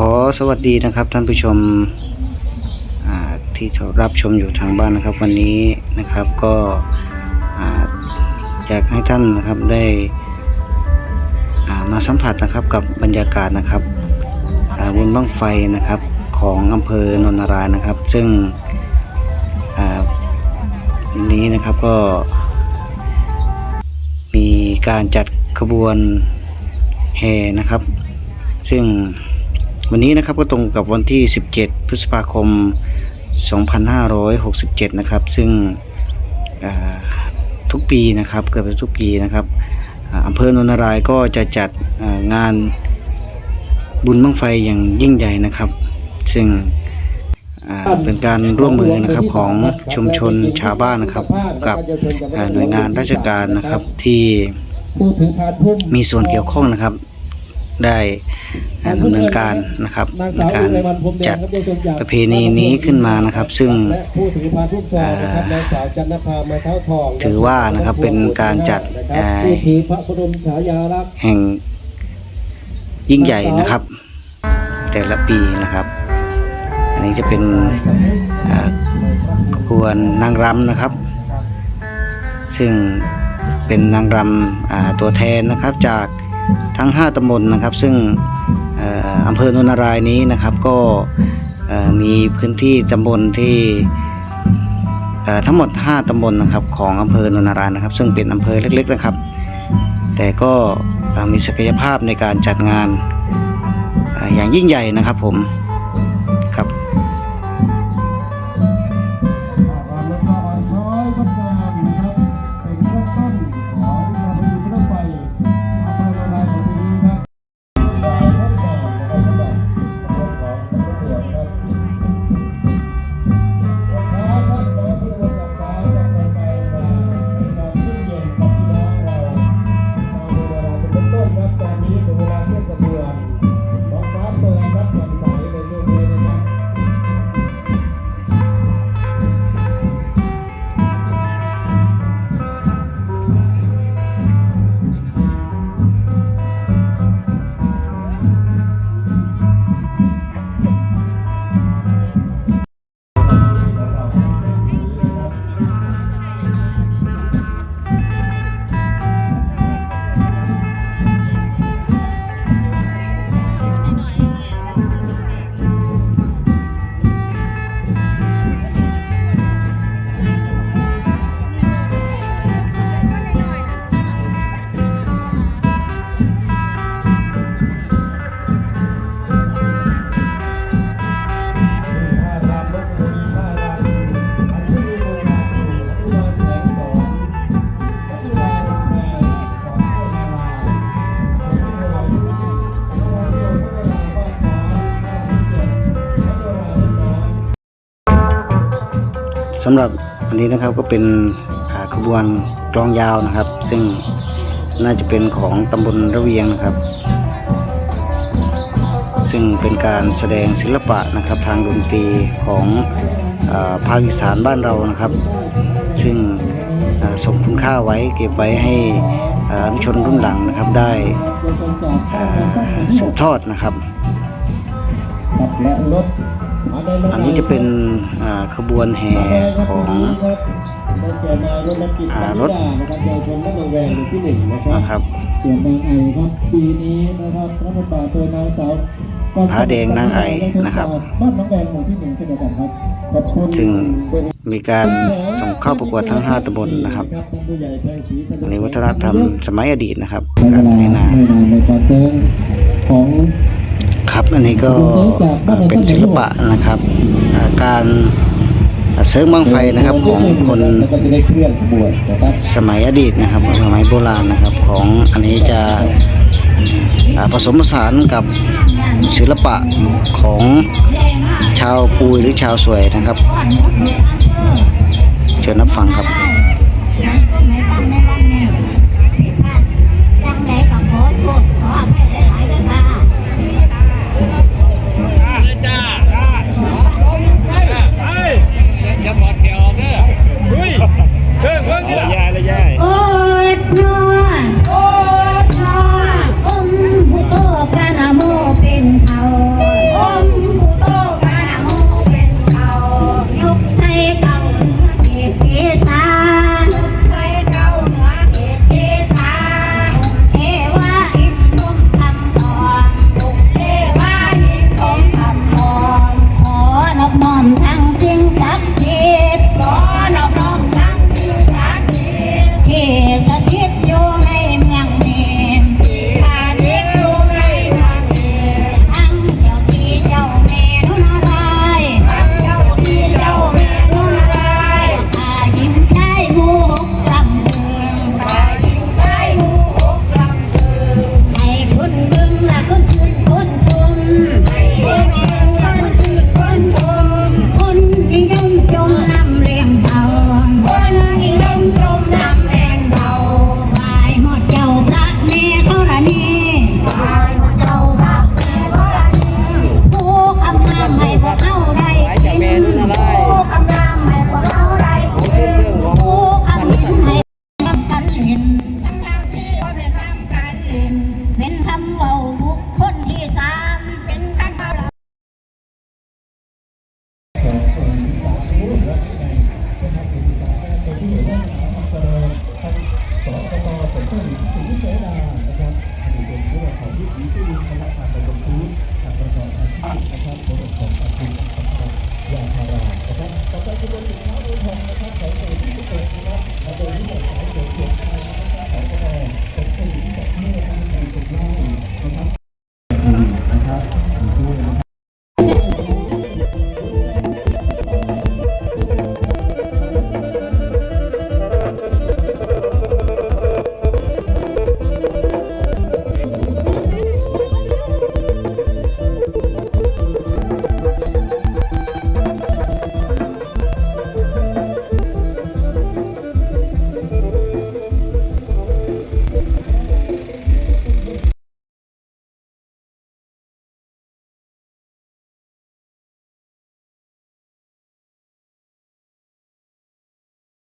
ขอสวัสดีนะครับท่านผู้ชมที่รับชมอยู่ทางบ้านนะครับ วันนี้นะครับก็อยากให้ท่านนะครับได้มาสัมผัสนะครับกับบรรยากาศนะครับบุญบั้งไฟนะครับของอำเภอนนทรายนะครับ ซึ่งวันนี้นะครับก็มีการจัดขบวนแห่นะครับ ซึ่ง วันนี้นะครับก็ตรงกับวันที่ 17 พฤษภาคม 2567 นะครับ ซึ่งทุกปีนะครับเกิดขึ้นทุกปีนะครับอำเภอโนนนารายก็จะจัดงานบุญบั้งไฟอย่างยิ่งใหญ่นะครับ ซึ่งเป็นการร่วมมือนะครับของชุมชนชาวบ้านนะครับ กับหน่วยงานราชการนะครับที่มีส่วนเกี่ยวข้องนะครับ ได้อ่าดำเนินการนะครับนางในสาวการอุไรวันพรมแดจังดครับเยาวชนจากประเพณีนี้ขึ้นมานะครับ ซึ่งและผู้ถือพานพุ่มทองนะครับนางสาวจันทภาไม้เท้าทองถือว่านะครับเป็นการจัดนะครับอ่าผู้ถือพระบรมฉายาลักษณ์แห่งยิ่งใหญ่นะครับ แต่ละปีนะครับ อันนี้จะเป็นอ่าขบวนนางรำนะครับ ซึ่งเป็นนางรำอ่าตัวแทนนะครับจาก ทั้ง 5ตำบลนะครับ ซึ่งอออำเภอโนนารายนี้นะครับ ก็มีพื้นที่ตำบลที่ทั้งหมด 5ตำบลนะครับของอำเภอโนนารายนะครับ ซึ่งเป็นอำเภอเล็ก ๆนะครับ แต่ก็มีศักยภาพในการจัดงานออย่างยิ่งใหญ่นะครับผมครับ ต้นครับตอนนี้ถึงเวลาเทศกาลท้อ สำหรับวันนี้นะครับก็เป็นขบวนกลองยาวนะครับ ซึ่งน่าจะเป็นของตำบลระเวียงนะครับ ซึ่งเป็นการแสดงศิลปะนะครับทางดนตรีของอภาคอีสานบ้านเรานะครับ ซึ่งส่งคุณค่าไว้เก็บไว้ให้อ่นุชนรุ่นหลังนะครับได้สืบทอดนะครับกับและรถ อันนี้จะเป็นอ่าขบวนแห่ของอ่ารถนะครับเยาวชนบ้านหนองแวงหมู่ที่หนึ่งนะครับนะครับส่วนนางไอครับปีนี้นะครับพระพุทธบาทตัวนางสาวผาแดงนางไอนะครับบ้านหนองแวงหมู่ที่หนึ่งเช่นเดียวกันครับขอบคุณซึ่งมีการส่งเข้าประกวดทั้ง 5ตำบลนะครับท่านผู้ใหญ่แพงศรีธอันนี้วัฒนธรรมสมัยอดีตนะครับใช้การเวลาไถนาไม่นานในการเซิร์งของ ครับ อันนี้ก็อ่าเป็นศิลปะนะครับอ่าการเสริมบังไฟนะครับของคนแล้วก็จะได้เคลื่อนขบวนนะครับสมัยอดีตนะครับสมัยโบราณนะครับ ของอันนี้จะอ่าผสมผสานกับศิลปะของชาวกุยหรือชาวสวยนะครับ เชิญรับฟังครับ มีที่ดินนะคราบทางกระทรวงทุนทางประกอบอาชีพนะครับผลประกอบอาชีพ